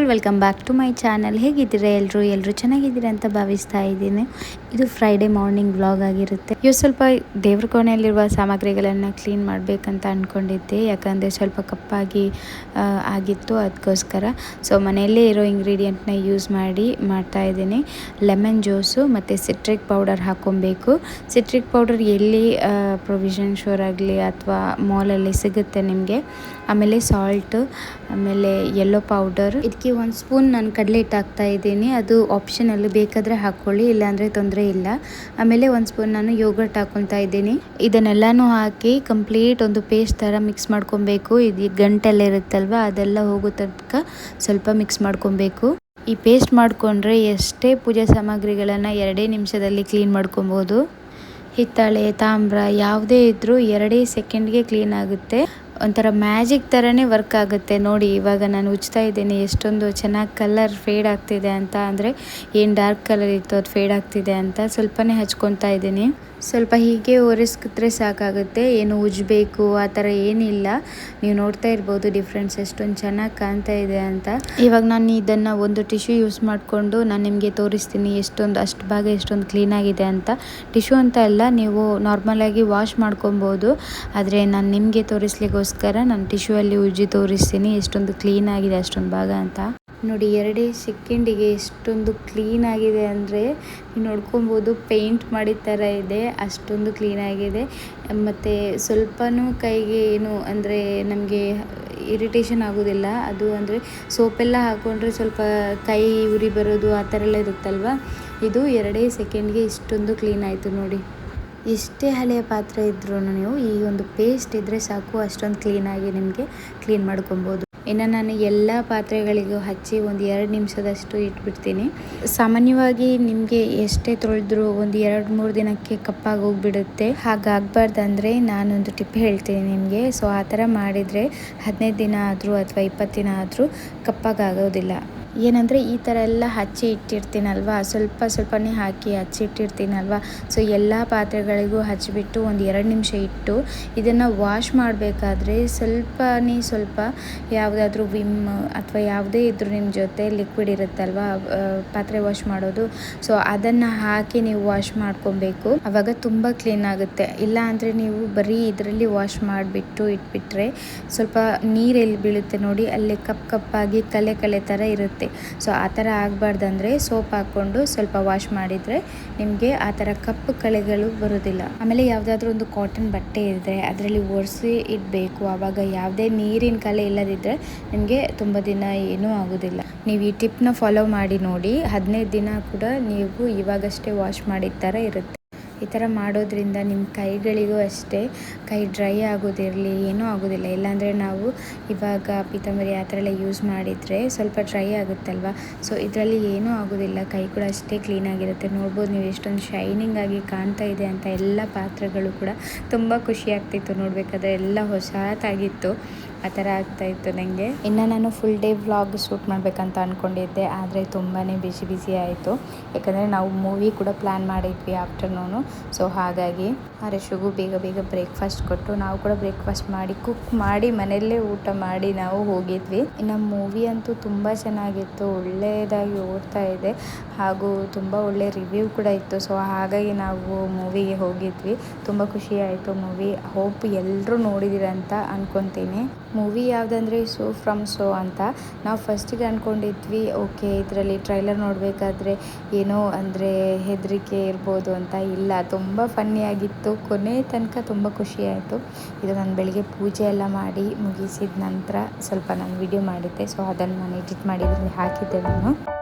All welcome back to my channel. ಹೇಗಿದ್ದೀರಾ ಎಲ್ಲರೂ ಎಲ್ಲರೂ ಚೆನ್ನಾಗಿದ್ದೀರಾ ಅಂತ ಭಾವಿಸ್ತಾ ಇದ್ದೀನಿ. ಇದು ಫ್ರೈಡೇ ಮಾರ್ನಿಂಗ್ ವ್ಲಾಗ್ ಆಗಿರುತ್ತೆ. ಇವು ಸ್ವಲ್ಪ ದೇವ್ರ ಕೋಣೆಯಲ್ಲಿರುವ ಸಾಮಗ್ರಿಗಳನ್ನು ಕ್ಲೀನ್ ಮಾಡಬೇಕಂತ ಅಂದ್ಕೊಂಡಿದ್ದೆ ಯಾಕಂದರೆ ಸ್ವಲ್ಪ ಕಪ್ಪಾಗಿ ಆಗಿತ್ತು. ಅದಕ್ಕೋಸ್ಕರ ಸೊ ಮನೆಯಲ್ಲೇ ಇರೋ ಇಂಗ್ರೀಡಿಯೆಂಟ್ನ ಯೂಸ್ ಮಾಡಿ ಮಾಡ್ತಾ ಇದ್ದೀನಿ. ಲೆಮನ್ ಜ್ಯೂಸು ಮತ್ತು ಸಿಟ್ರಿಕ್ ಪೌಡರ್ ಹಾಕ್ಕೊಬೇಕು. ಸಿಟ್ರಿಕ್ ಪೌಡರ್ ಎಲ್ಲಿ ಪ್ರೊವಿಷನ್ ಶೋರ್ ಆಗಲಿ ಅಥವಾ ಮಾಲಲ್ಲಿ ಸಿಗುತ್ತೆ ನಿಮಗೆ. ಆಮೇಲೆ ಸಾಲ್ಟು ಆಮೇಲೆ ಯೆಲ್ಲೋ ಪೌಡರ್ ಇದಕ್ಕೆ ಒಂದು ಸ್ಪೂನ್ ನಾನು ಕಡಲೆ ಹಿಟ್ಟು ಹಾಕ್ತಾ ಇದ್ದೀನಿ. ಅದು ಆಪ್ಷನಲ್ಲಿ ಬೇಕಾದರೆ ಹಾಕ್ಕೊಳ್ಳಿ ಇಲ್ಲಾಂದರೆ ತೊಂದರೆ ಇಲ್ಲ. ಆಮೇಲೆ ಒಂದು ಸ್ಪೂನ್ ನಾನು ಯೋಗರ್ಟ್ ಹಾಕ್ಕೊತಾ ಇದ್ದೀನಿ. ಇದನ್ನೆಲ್ಲನೂ ಹಾಕಿ ಕಂಪ್ಲೀಟ್ ಒಂದು ಪೇಸ್ಟ್ ಥರ ಮಿಕ್ಸ್ ಮಾಡ್ಕೊಬೇಕು. ಇದು ಗಂಟೆಲ್ಲ ಇರುತ್ತಲ್ವ, ಅದೆಲ್ಲ ಹೋಗೋ ತನಕ ಸ್ವಲ್ಪ ಮಿಕ್ಸ್ ಮಾಡ್ಕೊಬೇಕು. ಈ ಪೇಸ್ಟ್ ಮಾಡಿಕೊಂಡ್ರೆ ಎಷ್ಟೇ ಪೂಜಾ ಸಾಮಗ್ರಿಗಳನ್ನು ಎರಡೇ ನಿಮಿಷದಲ್ಲಿ ಕ್ಲೀನ್ ಮಾಡ್ಕೊಬೋದು. ಹಿತ್ತಾಳೆ, ತಾಮ್ರ ಯಾವುದೇ ಇದ್ದರೂ ಎರಡೇ ಸೆಕೆಂಡ್ಗೆ ಕ್ಲೀನ್ ಆಗುತ್ತೆ. ಒಂಥರ ಮ್ಯಾಜಿಕ್ ಥರನೇ ವರ್ಕ್ ಆಗುತ್ತೆ. ನೋಡಿ, ಇವಾಗ ನಾನು ಉಜ್ತಾ ಇದ್ದೀನಿ. ಎಷ್ಟೊಂದು ಚೆನ್ನಾಗಿ ಕಲರ್ ಫೇಡ್ ಆಗ್ತಿದೆ ಅಂತ. ಅಂದರೆ ಏನು ಡಾರ್ಕ್ ಕಲರ್ ಇತ್ತು ಅದು ಫೇಡ್ ಆಗ್ತಿದೆ ಅಂತ ಸ್ವಲ್ಪನೇ ಹಚ್ಕೊತಾ ಇದ್ದೀನಿ. ಸ್ವಲ್ಪ ಹೀಗೆ ಒರೆಸ್ಕಿದ್ರೆ ಸಾಕಾಗುತ್ತೆ. ಏನು ಉಜ್ಬೇಕು, ಆ ಥರ ಏನಿಲ್ಲ. ನೀವು ನೋಡ್ತಾ ಇರ್ಬೋದು ಡಿಫ್ರೆನ್ಸ್ ಎಷ್ಟೊಂದು ಚೆನ್ನಾಗಿ ಕಾಣ್ತಾ ಇದೆ ಅಂತ. ಇವಾಗ ನಾನು ಇದನ್ನು ಒಂದು ಟಿಶ್ಯೂ ಯೂಸ್ ಮಾಡಿಕೊಂಡು ನಾನು ನಿಮಗೆ ತೋರಿಸ್ತೀನಿ ಎಷ್ಟೊಂದು, ಅಷ್ಟು ಭಾಗ ಎಷ್ಟೊಂದು ಕ್ಲೀನಾಗಿದೆ ಅಂತ. ಟಿಶ್ಯೂ ಅಂತ ಅಲ್ಲ, ನೀವು ನಾರ್ಮಲಾಗಿ ವಾಶ್ ಮಾಡ್ಕೊಬೋದು. ಆದರೆ ನಾನು ನಿಮಗೆ ತೋರಿಸ್ಲಿಕ್ಕೋಸ್ಕರ ನಾನು ಟಿಶ್ಯೂ ಅಲ್ಲಿ ಉಜ್ಜಿ ತೋರಿಸ್ತೀನಿ ಎಷ್ಟೊಂದು ಕ್ಲೀನಾಗಿದೆ ಅಷ್ಟೊಂದು ಭಾಗ ಅಂತ. ನೋಡಿ, ಎರಡೇ ಸೆಕೆಂಡಿಗೆ ಎಷ್ಟೊಂದು ಕ್ಲೀನ್ ಆಗಿದೆ ಅಂದರೆ ನೀವು ನೋಡ್ಕೊಬೋದು ಪೇಂಟ್ ಮಾಡಿದ ಥರ ಇದೆ, ಅಷ್ಟೊಂದು ಕ್ಲೀನ್ ಆಗಿದೆ. ಮತ್ತು ಸ್ವಲ್ಪನೂ ಕೈಗೆ ಏನು ಅಂದರೆ ನಮಗೆ ಇರಿಟೇಷನ್ ಆಗೋದಿಲ್ಲ. ಅದು ಅಂದರೆ ಸೋಪೆಲ್ಲ ಹಾಕ್ಕೊಂಡ್ರೆ ಸ್ವಲ್ಪ ಕೈ ಉರಿ ಬರೋದು ಆ ಥರ ಎಲ್ಲ ಇರುತ್ತಲ್ವ? ಇದು ಎರಡೇ ಸೆಕೆಂಡ್ಗೆ ಇಷ್ಟೊಂದು ಕ್ಲೀನ್ ಆಯಿತು ನೋಡಿ. ಎಷ್ಟೇ ಹಳೆಯ ಪಾತ್ರೆ ಇದ್ರೂ ನೀವು ಈ ಒಂದು ಪೇಸ್ಟ್ ಇದ್ದರೆ ಸಾಕು, ಅಷ್ಟೊಂದು ಕ್ಲೀನಾಗಿ ನಿಮಗೆ ಕ್ಲೀನ್ ಮಾಡ್ಕೊಬೋದು. ಇನ್ನು ನಾನು ಎಲ್ಲ ಪಾತ್ರೆಗಳಿಗೂ ಹಚ್ಚಿ ಒಂದು ಎರಡು ನಿಮಿಷದಷ್ಟು ಇಟ್ಬಿಡ್ತೀನಿ. ಸಾಮಾನ್ಯವಾಗಿ ನಿಮಗೆ ಎಷ್ಟೇ ತೊಳೆದ್ರು ಒಂದು ಎರಡು ಮೂರು ದಿನಕ್ಕೆ ಕಪ್ಪಾಗಿ ಹೋಗ್ಬಿಡುತ್ತೆ. ಹಾಗಾಗಬಾರ್ದಂದ್ರೆ ನಾನೊಂದು ಟಿಪ್ ಹೇಳ್ತೀನಿ ನಿಮಗೆ. ಸೊ ಆ ಥರ ಮಾಡಿದರೆ ಹದಿನೈದು ದಿನ ಆದರೂ ಅಥವಾ ಇಪ್ಪತ್ತು ದಿನ ಆದರೂ ಕಪ್ಪಾಗೋದಿಲ್ಲ ಏನಂದರೆ ಈ ಥರ ಎಲ್ಲ ಹಚ್ಚಿ ಇಟ್ಟಿರ್ತೀನಲ್ವ? ಸ್ವಲ್ಪ ಸ್ವಲ್ಪನೇ ಹಾಕಿ ಹಚ್ಚಿ ಇಟ್ಟಿರ್ತೀನಲ್ವ? ಸೊ ಎಲ್ಲ ಪಾತ್ರೆಗಳಿಗೂ ಹಚ್ಚಿಬಿಟ್ಟು ಒಂದು ಎರಡು ನಿಮಿಷ ಇಟ್ಟು ಇದನ್ನು ವಾಶ್ ಮಾಡಬೇಕಾದ್ರೆ ಸ್ವಲ್ಪನೇ ಸ್ವಲ್ಪ ಯಾವುದಾದ್ರೂ ವಿಮ್ ಅಥವಾ ಯಾವುದೇ ಇದ್ರೂ ನಿಮ್ಮ ಜೊತೆ ಲಿಕ್ವಿಡ್ ಇರುತ್ತಲ್ವ? ಪಾತ್ರೆ ವಾಶ್ ಮಾಡೋದು. ಸೊ ಅದನ್ನು ಹಾಕಿ ನೀವು ವಾಶ್ ಮಾಡ್ಕೊಬೇಕು. ಆವಾಗ ತುಂಬ ಕ್ಲೀನ್ ಆಗುತ್ತೆ. ಇಲ್ಲ ಅಂದರೆ ನೀವು ಬರೀ ಇದರಲ್ಲಿ ವಾಶ್ ಮಾಡಿಬಿಟ್ಟು ಇಟ್ಬಿಟ್ರೆ ಸ್ವಲ್ಪ ನೀರೆಲ್ಲಿ ಬೀಳುತ್ತೆ ನೋಡಿ, ಅಲ್ಲಿ ಕಪ್ ಕಪ್ಪಾಗಿ ಕಲೆ ಕಲೆ ಥರ ಇರುತ್ತೆ. ಸೊ ಆ ಥರ ಆಗಬಾರ್ದಂದ್ರೆ ಸೋಪ್ ಹಾಕ್ಕೊಂಡು ಸ್ವಲ್ಪ ವಾಶ್ ಮಾಡಿದರೆ ನಿಮಗೆ ಆ ಥರ ಕಪ್ಪು ಕಳೆಗಳು ಬರೋದಿಲ್ಲ. ಆಮೇಲೆ ಯಾವುದಾದ್ರೂ ಒಂದು ಕಾಟನ್ ಬಟ್ಟೆ ಇದ್ದರೆ ಅದರಲ್ಲಿ ಒರೆಸಿ ಇಡಬೇಕು. ಆವಾಗ ಯಾವುದೇ ನೀರಿನ ಕಲೆ ಇಲ್ಲದಿದ್ದರೆ ನಿಮಗೆ ತುಂಬ ದಿನ ಏನೂ ಆಗೋದಿಲ್ಲ. ನೀವು ಈ ಟಿಪ್ನ ಫಾಲೋ ಮಾಡಿ ನೋಡಿ. ಹದಿನೈದು ದಿನ ಕೂಡ ನೀವು ಇವಾಗಷ್ಟೇ ವಾಶ್ ಮಾಡಿದ ಥರ ಇರುತ್ತೆ. ಈ ಥರ ಮಾಡೋದ್ರಿಂದ ನಿಮ್ಮ ಕೈಗಳಿಗೂ ಅಷ್ಟೇ ಕೈ ಡ್ರೈ ಆಗೋದಿರಲಿ, ಏನೂ ಆಗೋದಿಲ್ಲ. ಇಲ್ಲಾಂದರೆ ನಾವು ಇವಾಗ ಪೀತಾಂಬರಿ ಆ ಥರ ಎಲ್ಲ ಯೂಸ್ ಮಾಡಿದರೆ ಸ್ವಲ್ಪ ಡ್ರೈ ಆಗುತ್ತಲ್ವ? ಸೊ, ಇದರಲ್ಲಿ ಏನೂ ಆಗೋದಿಲ್ಲ. ಕೈ ಕೂಡ ಅಷ್ಟೇ ಕ್ಲೀನಾಗಿರುತ್ತೆ ನೋಡ್ಬೋದು ನೀವು ಎಷ್ಟೊಂದು ಶೈನಿಂಗ್ ಆಗಿ ಕಾಣ್ತಾ ಇದೆ ಅಂತ ಎಲ್ಲ ಪಾತ್ರೆಗಳು ಕೂಡ ತುಂಬ ಖುಷಿ ಆಗ್ತಿತ್ತು ನೋಡಬೇಕಾದ್ರೆ. ಎಲ್ಲ ಹೊಸತಾಗಿತ್ತು. ಆ ಥರ ಆಗ್ತಾಯಿತ್ತು ನನಗೆ ಇನ್ನು ನಾನು ಫುಲ್ ಡೇ ವ್ಲಾಗ್ ಶೂಟ್ ಮಾಡಬೇಕಂತ ಅಂದ್ಕೊಂಡಿದ್ದೆ ಆದರೆ ತುಂಬಾ ಬಿಸಿ ಬಿಸಿ ಆಯಿತು. ಯಾಕಂದರೆ ನಾವು ಮೂವಿ ಕೂಡ ಪ್ಲ್ಯಾನ್ ಮಾಡಿದ್ವಿ ಆಫ್ಟರ್ನೂನು ಸೊ ಹಾಗಾಗಿ ಹರೀಶಿಗೂ ಬೇಗ ಬೇಗ ಬ್ರೇಕ್ಫಾಸ್ಟ್ ಕೊಟ್ಟು ನಾವು ಕೂಡ ಬ್ರೇಕ್ಫಾಸ್ಟ್ ಮಾಡಿ ಕುಕ್ ಮಾಡಿ, ಮನೆಯಲ್ಲೇ ಊಟ ಮಾಡಿ ನಾವು ಹೋಗಿದ್ವಿ. ಇನ್ನು ಮೂವಿ ಅಂತೂ ತುಂಬ ಚೆನ್ನಾಗಿತ್ತು ಒಳ್ಳೆಯದಾಗಿ ಓಡ್ತಾ ಇದೆ. ಹಾಗೂ ತುಂಬ ಒಳ್ಳೆ ರಿವ್ಯೂ ಕೂಡ ಇತ್ತು. ಸೊ ಹಾಗಾಗಿ ನಾವು ಮೂವಿಗೆ ಹೋಗಿದ್ವಿ. ತುಂಬ ಖುಷಿಯಾಯಿತು ಮೂವಿ ಹೋಪ್ ಎಲ್ಲರೂ ನೋಡಿದಿರಂತ ಅಂತ ಅನ್ಕೊತೀನಿ. ಮೂವಿ ಯಾವುದಂದ್ರೆ ಸೋ ಫ್ರಮ್ ಸೋ ಅಂತ. ನಾವು ಫಸ್ಟಿಗೆ ಅಂದ್ಕೊಂಡಿದ್ವಿ ಓಕೆ ಇದರಲ್ಲಿ ಟ್ರೈಲರ್ ನೋಡಬೇಕಾದ್ರೆ ಏನೋ ಅಂದರೆ ಹೆದರಿಕೆ ಇರ್ಬೋದು ಅಂತ. ಇಲ್ಲ, ತುಂಬ ಫನ್ನಿಯಾಗಿತ್ತು ಕೊನೆ ತನಕ ತುಂಬ ಖುಷಿ ಆಯಿತು. ಇದು ನಾನು ಬೆಳಿಗ್ಗೆ ಪೂಜೆ ಎಲ್ಲ ಮಾಡಿ ಮುಗಿಸಿದ ನಂತರ ಸ್ವಲ್ಪ ನಾನು ವಿಡಿಯೋ ಮಾಡಿದ್ದೆ. ಸೊ ಅದನ್ನು ನಾನು ಎಡಿಟ್ ಮಾಡಿದ್ದೀನಿ ಹಾಕಿದ್ದೆ ನಾನು.